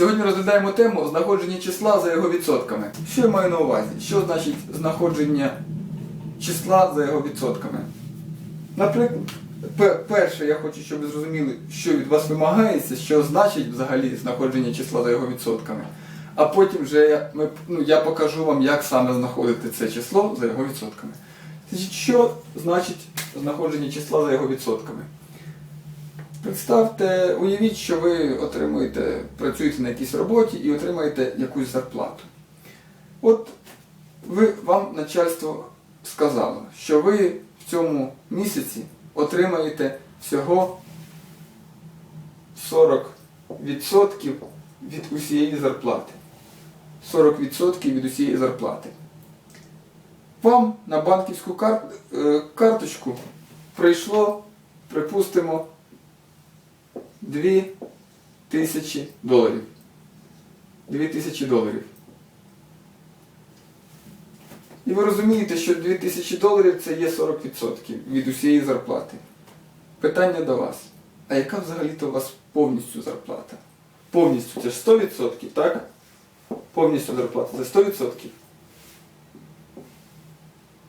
Сьогодні розглядаємо тему знаходження числа за його відсотками. Що я маю на увазі? Що значить знаходження числа за його відсотками? Наприклад, перше, я хочу, щоб ви зрозуміли, що від вас вимагається, що значить взагалі знаходження числа за його відсотками. А потім вже я, ми, ну, я покажу вам, як саме знаходити це число за його відсотками. Що значить знаходження числа за його відсотками? Представте, уявіть, що ви отримуєте, працюєте на якійсь роботі і отримаєте якусь зарплату. От ви, вам начальство сказало, що ви в цьому місяці отримаєте всього 40% від усієї зарплати. 40% від усієї зарплати. Вам на банківську е, карточку прийшло, припустимо, 2 тисячі доларів. 2 тисячі доларів. І ви розумієте, що 2 тисячі доларів це є 40% від усієї зарплати. Питання до вас. А яка взагалі-то у вас повністю зарплата? Повністю це ж 100%, так? Повністю зарплата це 100%.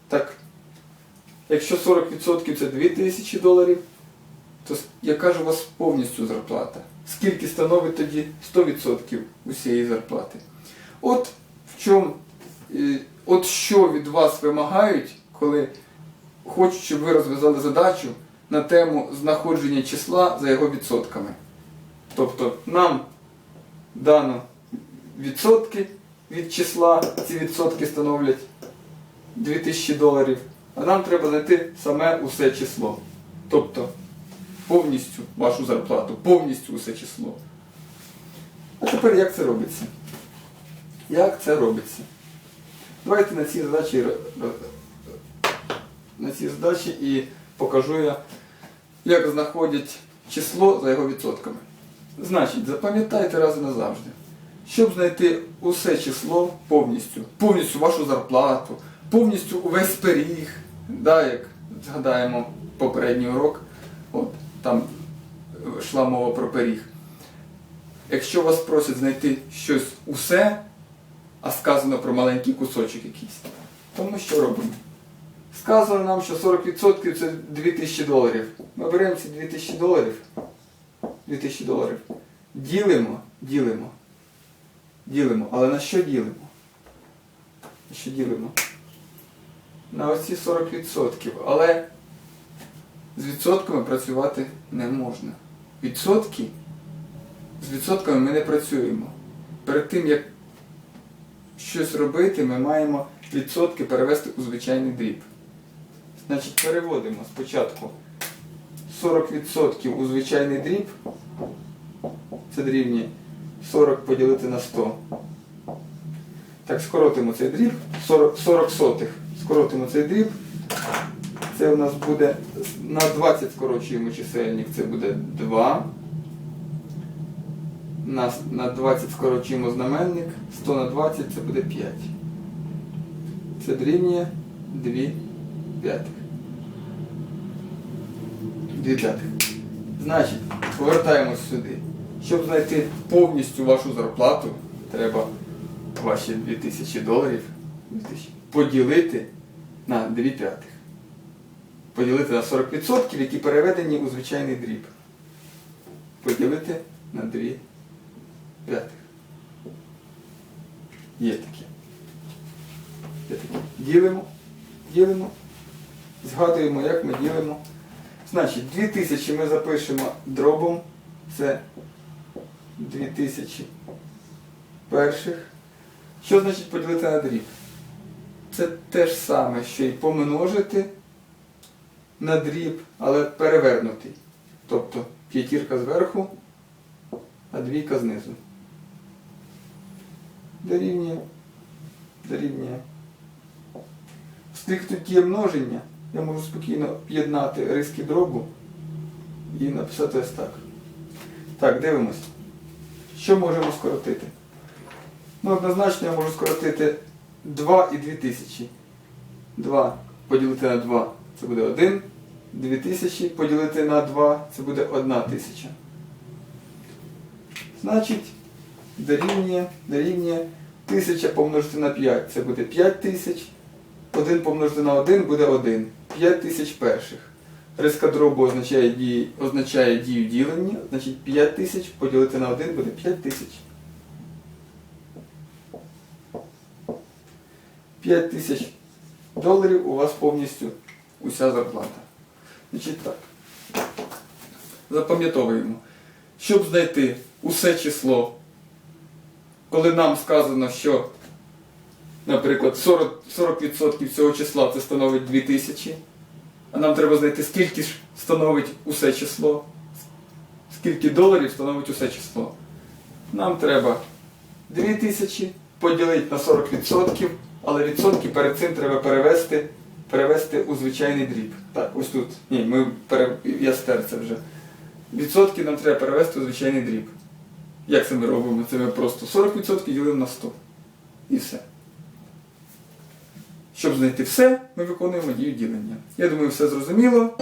Так. Якщо 40% це 2 тисячі доларів, то яка ж у вас повністю зарплата? Скільки становить тоді 100% усієї зарплати? От в чому, е, от що від вас вимагають, коли хочуть, щоб ви розв'язали задачу на тему знаходження числа за його відсотками. Тобто нам дано відсотки від числа, ці відсотки становлять 2000 доларів, а нам треба знайти саме усе число. Тобто повністю вашу зарплату, повністю усе число. А тепер як це робиться? Як це робиться? Давайте на цій задачі на цій задачі і покажу я, як знаходять число за його відсотками. Значить, запам'ятайте раз і назавжди. Щоб знайти усе число повністю, повністю вашу зарплату, повністю увесь пиріг, да, як згадаємо попередній урок, от, там йшла мова про пиріг. Якщо вас просять знайти щось усе, а сказано про маленький кусочок якийсь, то ми що робимо? Сказано нам, що 40% це 2000 доларів. Ми беремо ці 2000 доларів. 2000 доларів. Ділимо, ділимо. Ділимо. Але на що ділимо? На що ділимо? На оці 40%. Але з відсотками працювати не можна. Відсотки? З відсотками ми не працюємо. Перед тим, як щось робити, ми маємо відсотки перевести у звичайний дріб. Значить, переводимо спочатку 40% у звичайний дріб. Це дорівнює 40 поділити на 100. Так, скоротимо цей дріб. 40, 40 сотих. Скоротимо цей дріб. Це у нас буде на 20 скорочуємо чисельник, це буде 2. На, на 20 скорочуємо знаменник, 100 на 20 це буде 5. Це дорівнює 2 п'ятих. 2 п'ятих. Значить, повертаємось сюди. Щоб знайти повністю вашу зарплату, треба ваші 2000 доларів поділити на 2 п'ятих. Поділити на 40%, які переведені у звичайний дріб. Поділити на 2 п'ятих. Є таке. Є таке. Ділимо, ділимо, згадуємо, як ми ділимо. Значить, 2000 ми запишемо дробом. Це 2000 перших. Що значить поділити на дріб? Це те ж саме, що й помножити на дріб, але перевернутий. Тобто п'ятірка зверху, а двійка знизу. Дорівнює. Дорівнює. Оскільки тут множення, я можу спокійно об'єднати риски дробу і написати ось так. Так, дивимось. Що можемо скоротити? Ну, однозначно я можу скоротити 2 і 2 тисячі. 2 поділити на 2 це буде 1. 2 тисячі поділити на 2 це буде 1 тисяча. Значить, дорівнює, дорівнює 1000 помножити на 5, це буде 5000. 1 помножити на 1 буде 1. 5 тисяч перших. Риска дробу означає означає дію ділення, значить 5 тисяч поділити на 1 буде 5 тисяч. 5 тисяч доларів у вас повністю уся зарплата. Значить так. Запам'ятовуємо. Щоб знайти усе число, коли нам сказано, що, наприклад, 40%, 40% цього числа це становить 2000, а нам треба знайти, скільки ж становить усе число, скільки доларів становить усе число. Нам треба 2000 поділити на 40%, але відсотки перед цим треба перевести, перевести у звичайний дріб. Так, ось тут. Ні, ми пере... я стер це вже. Відсотки нам треба перевести у звичайний дріб. Як це ми робимо? Це ми просто 40% ділимо на 100. І все. Щоб знайти все, ми виконуємо дію ділення. Я думаю, все зрозуміло.